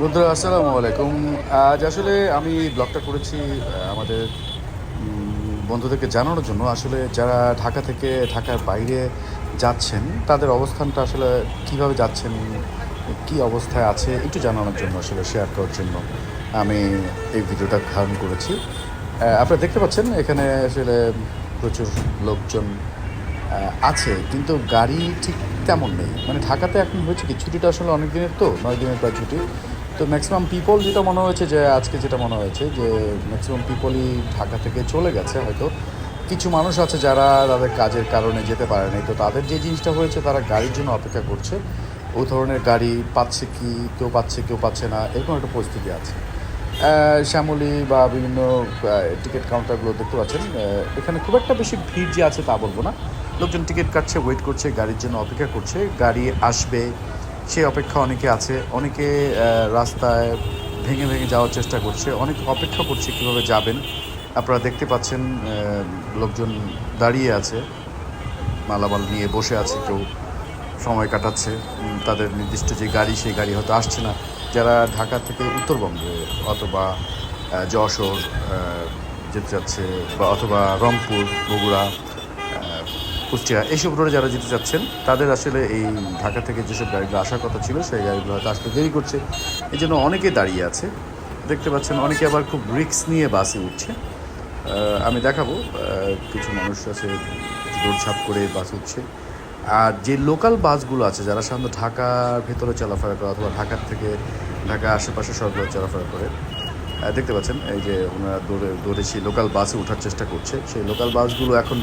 বন্ধুরা, আসসালামু আলাইকুম। আজ আসলে আমি ব্লগটা করেছি আমাদের বন্ধুদেরকে জানানোর জন্য। আসলে যারা ঢাকা থেকে ঢাকার বাইরে যাচ্ছেন, তাদের অবস্থানটা আসলে কীভাবে যাচ্ছেন, কি অবস্থায় আছে, একটু জানানোর জন্য, আসলে শেয়ার করার জন্য আমি এই ভিডিওটা ধারণ করেছি। আপনারা দেখতে পাচ্ছেন, এখানে আসলে প্রচুর লোকজন আছে, কিন্তু গাড়ি ঠিক তেমন নেই। মানে ঢাকাতে এখন হয়েছে কি, ছুটিটা আসলে অনেক দিনের তো নয় দিনের প্রায় ছুটি। তো ম্যাক্সিমাম পিপল যেটা মনে হয়েছে যে, আজকে যেটা মনে হয়েছে যে ম্যাক্সিমাম পিপলই ঢাকা থেকে চলে গেছে হয়তো। কিছু মানুষ আছে যারা তাদের কাজের কারণে যেতে পারেনি তো তাদের যে জিনিসটা হয়েছে, তারা গাড়ির জন্য অপেক্ষা করছে। ওই ধরনের গাড়ি পাচ্ছে কি, কেউ পাচ্ছে কেউ পাচ্ছে না, এরকম একটা পরিস্থিতি আছে। শ্যামলী বা বিভিন্ন টিকিট কাউন্টারগুলো দেখতে পাচ্ছেন। এখানে খুব একটা বেশি ভিড় যে আছে তা বলব না। লোকজন টিকিট কাটছে ওয়েট করছে, গাড়ির জন্য অপেক্ষা করছে। গাড়ি আসবে সে অপেক্ষা অনেকে আছে, অনেকে রাস্তায় ভেঙে ভেঙে যাওয়ার চেষ্টা করছে, অনেক অপেক্ষা করছে কীভাবে যাবেন। আপনারা দেখতে পাচ্ছেন লোকজন দাঁড়িয়ে আছে, মালামাল নিয়ে বসে আছে, কেউ সময় কাটাচ্ছে। তাদের নির্দিষ্ট যে গাড়ি, সেই গাড়ি হয়তো আসছে না। যারা ঢাকা থেকে উত্তরবঙ্গে অথবা যশোর যেতে যাচ্ছে বা অথবা রংপুর, বগুড়া কুষ্টিয়া। এইসব রোডে যারা যেতে চাচ্ছেন, তাদের আসলে এই ঢাকা থেকে যেসব গাড়িগুলো আসার কথা ছিল, সেই গাড়িগুলো হয়তো আসতে দেরি করছে। এই জন্য অনেকে দাঁড়িয়ে আছে। দেখতে পাচ্ছেন, অনেকে আবার খুব রিস্ক নিয়ে বাসে উঠছে। আমি দেখাবো কিছু মানুষ আছে দৌড়ঝাঁপ করে বাস উঠছে। আর যে লোকাল বাসগুলো আছে, যারা সাধারণত ঢাকার ভেতরে চলাফেরা করে অথবা ঢাকার থেকে ঢাকা আশেপাশে সবগুলো চলাফেরা করে দেখতে পাচ্ছেন, এই যে ওনারা দৌড়ে দৌড়ে সেই লোকাল বাসে ওঠার চেষ্টা করছে। সেই লোকাল বাসগুলো এখন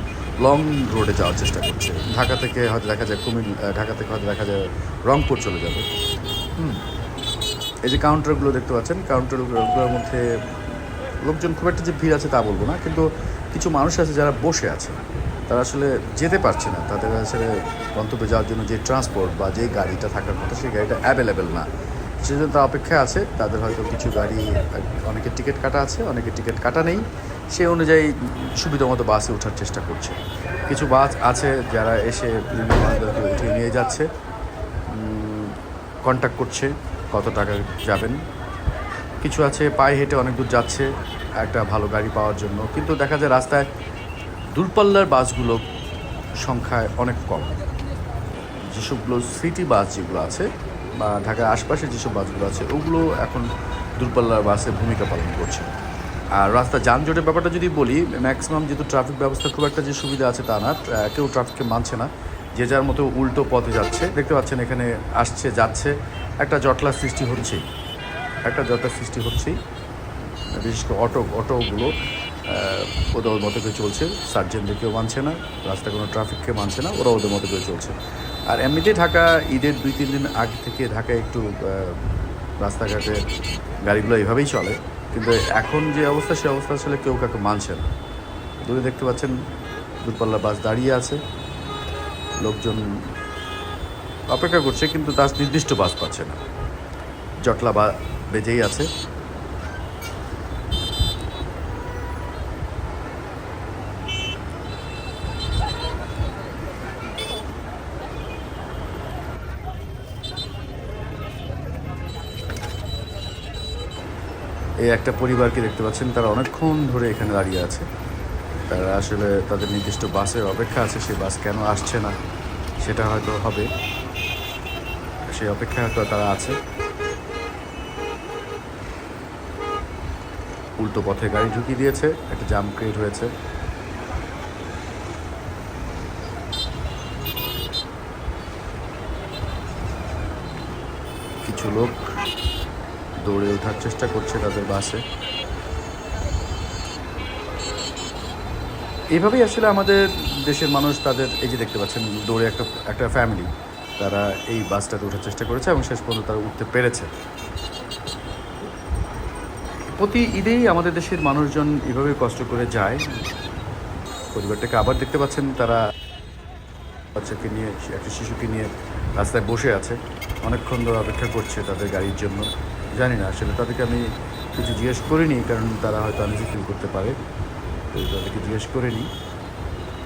লং রোডে যাওয়ার চেষ্টা করছে। ঢাকা থেকে হয়তো দেখা যায় কুমিল ঢাকা থেকে হয়তো দেখা যায় রংপুর চলে যাবে। হুম। এই যে কাউন্টারগুলো দেখতে পাচ্ছেন কাউন্টারগুলোর মধ্যে লোকজন খুব একটা যে ভিড় আছে তা বলব না, কিন্তু কিছু মানুষ আছে যারা বসে আছে। তারা আসলে যেতে পারছে না। তাদের আসলে গন্তব্যে যাওয়ার জন্য যে ট্রান্সপোর্ট বা যে গাড়িটা থাকার কথা, সেই গাড়িটা অ্যাভেলেবেল না। সেজন্য তারা অপেক্ষায় আছে, তাদের হয়তো কিছু গাড়ি, অনেকের টিকিট কাটা আছে, অনেকের টিকিট কাটা নেই। সেই অনুযায়ী সুবিধা মতো বাসে ওঠার চেষ্টা করছে। কিছু বাস আছে যারা এসে উঠিয়ে নিয়ে যাচ্ছে। কন্ট্যাক্ট করছে কত টাকা যাবেন। কিছু আছে, পায়ে হেঁটে অনেক দূর যাচ্ছে, একটা ভালো গাড়ি পাওয়ার জন্য। কিন্তু দেখা যায় রাস্তায় দূরপাল্লার বাসগুলো সংখ্যায় অনেক কম। যেসবগুলো সিটি বাস যেগুলো আছে বা ঢাকার আশপাশে যেসব বাসগুলো আছে, ওগুলো এখন দূরপাল্লার বাসে ভূমিকা পালন করছে। আর রাস্তা যানজটের ব্যাপারটা যদি বলি ম্যাক্সিমাম যেহেতু ট্রাফিক ব্যবস্থা খুব একটা যে সুবিধা আছে তা না কেউ ট্রাফিককে মানছে না। যে যার মতো উল্টো পথে যাচ্ছে, দেখতে পাচ্ছেন এখানে আসছে, যাচ্ছে, একটা জটলা সৃষ্টি হচ্ছেই একটা জটলা সৃষ্টি হচ্ছেই বিশেষ করে অটো, অটোগুলো ওদের মতো করে চলছে। সার্জেন্টদের কেউ মানছে না রাস্তা কোনো ট্রাফিককে মানছে না ওরা ওদের মতো করে চলছে। আর এমনিতেই ঢাকা ঈদের দুই, তিন দিন আগে থেকে ঢাকায় একটু রাস্তাঘাটে গাড়িগুলো এইভাবেই চলে। কিন্তু এখন যে অবস্থা, সে অবস্থা আসলে কেউ কাউকে মানছে না। দূরে দেখতে পাচ্ছেন দূরপাল্লা বাস দাঁড়িয়ে আছে। লোকজন অপেক্ষা করছে, কিন্তু তার নির্দিষ্ট বাস পাচ্ছে না। জটলা বা বেজেই আছে। এই একটা পরিবারকে দেখতে পাচ্ছেন, তারা অনেকক্ষণ ধরে এখানে দাঁড়িয়ে আছে। তারা আসলে তাদের নির্দিষ্ট বাসের অপেক্ষা আছে, সেই বাস কেন আসছে না, সেটা হয়তো হবে। সেই অপেক্ষায় হয়তো তারা আছে। উল্টো পথে গাড়ি ঢুকিয়ে দিয়েছে, একটা জাম ক্রিয়েট হয়েছে। কিছু লোক দৌড়ে ওঠার চেষ্টা করছে তাদের বাসে। এইভাবেই আসলে আমাদের দেশের মানুষ তাদের, এই যে দেখতে পাচ্ছেন, দৌড়ে একটা একটা ফ্যামিলি তারা এই বাসটাতে ওঠার চেষ্টা করেছে এবং শেষ পর্যন্ত তারা উঠতে পেরেছে। প্রতি ঈদেই আমাদের দেশের মানুষজন এভাবে কষ্ট করে যায়। পরিবারটাকে আবার দেখতে পাচ্ছেন তারা বাচ্চাকে নিয়ে, একটা শিশুকে নিয়ে রাস্তায় বসে আছে। অনেকক্ষণ ধরে অপেক্ষা করছে তাদের গাড়ির জন্য। জানি না, আসলে তাদেরকে আমি কিছু জিজ্ঞেস করিনি, কারণ তারা হয়তো আনিজি ফিল করতে পারে, তো তাদেরকে জিজ্ঞেস করিনি।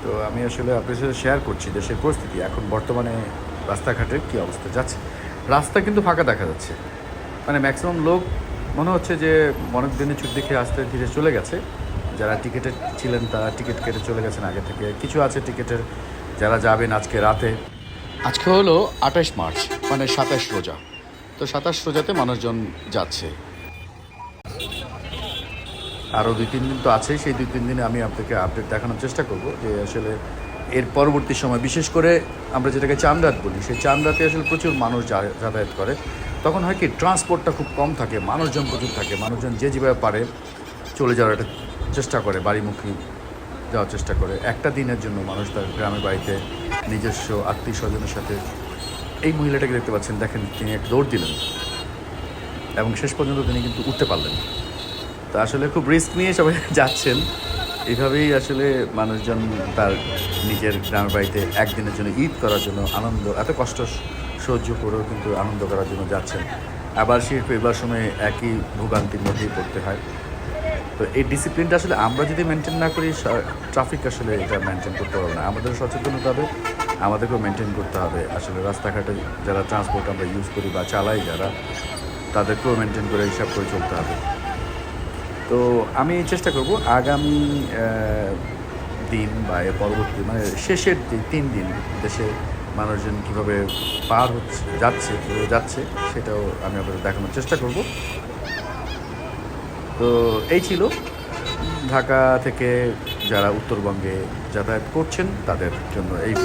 তো আমি আসলে আপনার সাথে শেয়ার করছি দেশের পরিস্থিতি, এখন বর্তমানে রাস্তাঘাটের কী অবস্থা যাচ্ছে। রাস্তা কিন্তু ফাঁকা দেখা যাচ্ছে। মানে ম্যাক্সিমাম লোক, মনে হচ্ছে যে অনেক দিনের ছুটি দেখে আস্তে ধীরে চলে গেছে। যারা টিকিটে ছিলেন তারা টিকিট কেটে চলে গেছেন আগে থেকে। কিছু আছে টিকিটের, যারা যাবেন আজকে রাতে। আজকে হলো আঠাশ মার্চ মানে সাতাশ রোজা। তো সাতাশ রোজাতে মানুষজন যাচ্ছে। আরও দুই, তিন দিন তো আছে সেই দুই, তিন দিনে আমি আপনাকে আপডেট দেখানোর চেষ্টা করব যে আসলে এর পরবর্তী সময়, বিশেষ করে আমরা যেটাকে চামরাত বলি, সেই চামরাতে আসলে প্রচুর মানুষ যাতায়াত করে। তখন হয় কি ট্রান্সপোর্টটা খুব কম থাকে, মানুষজন প্রচুর থাকে, মানুষজন যে যেভাবে পারে চলে যাওয়ার একটা চেষ্টা করে, বাড়িমুখী যাওয়ার চেষ্টা করে। একটা দিনের জন্য মানুষ তার গ্রামের বাড়িতে নিজস্ব আত্মীয় স্বজনের সাথে এই মহিলাটাকে দেখতে পাচ্ছেন। দেখেন, তিনি এক দৌড় দিলেন। এবং শেষ পর্যন্ত তিনি কিন্তু উঠতে পারলেন। তা আসলে খুব রিস্ক নিয়ে সবাই যাচ্ছেন। এইভাবেই আসলে মানুষজন তার নিজের গ্রামের বাড়িতে একদিনের জন্য ঈদ করার জন্য আনন্দ, এত কষ্ট সহ্য করেও কিন্তু আনন্দ করার জন্য যাচ্ছেন। আবার সেই ফেরবার সময় একই ভোগান্তির মধ্যেই পড়তে হয়। তো এই ডিসিপ্লিনটা আসলে আমরা যদি মেনটেন না করি ট্রাফিক আসলে এটা মেনটেন করতে পারবে না। আমাদের সচেতন হতে হবে। আমাদেরকেও মেনটেন করতে হবে। আসলে রাস্তাঘাটে যারা ট্রান্সপোর্ট আমরা ইউজ করি বা চালাই যারা, তাদেরকেও মেনটেন করে হিসাব করে চলতে হবে। তো আমি চেষ্টা করব আগামী দিন বা এর পরবর্তী মানে শেষের যে তিন দিন দেশে মানুষজন কীভাবে পার হচ্ছে, যাচ্ছে, কীভাবে যাচ্ছে, সেটাও আমি আপনাদের দেখানোর চেষ্টা করব। তো এই ছিল ঢাকা থেকে যারা উত্তরবঙ্গে যাতায়াত করছেন, তাদের জন্য এই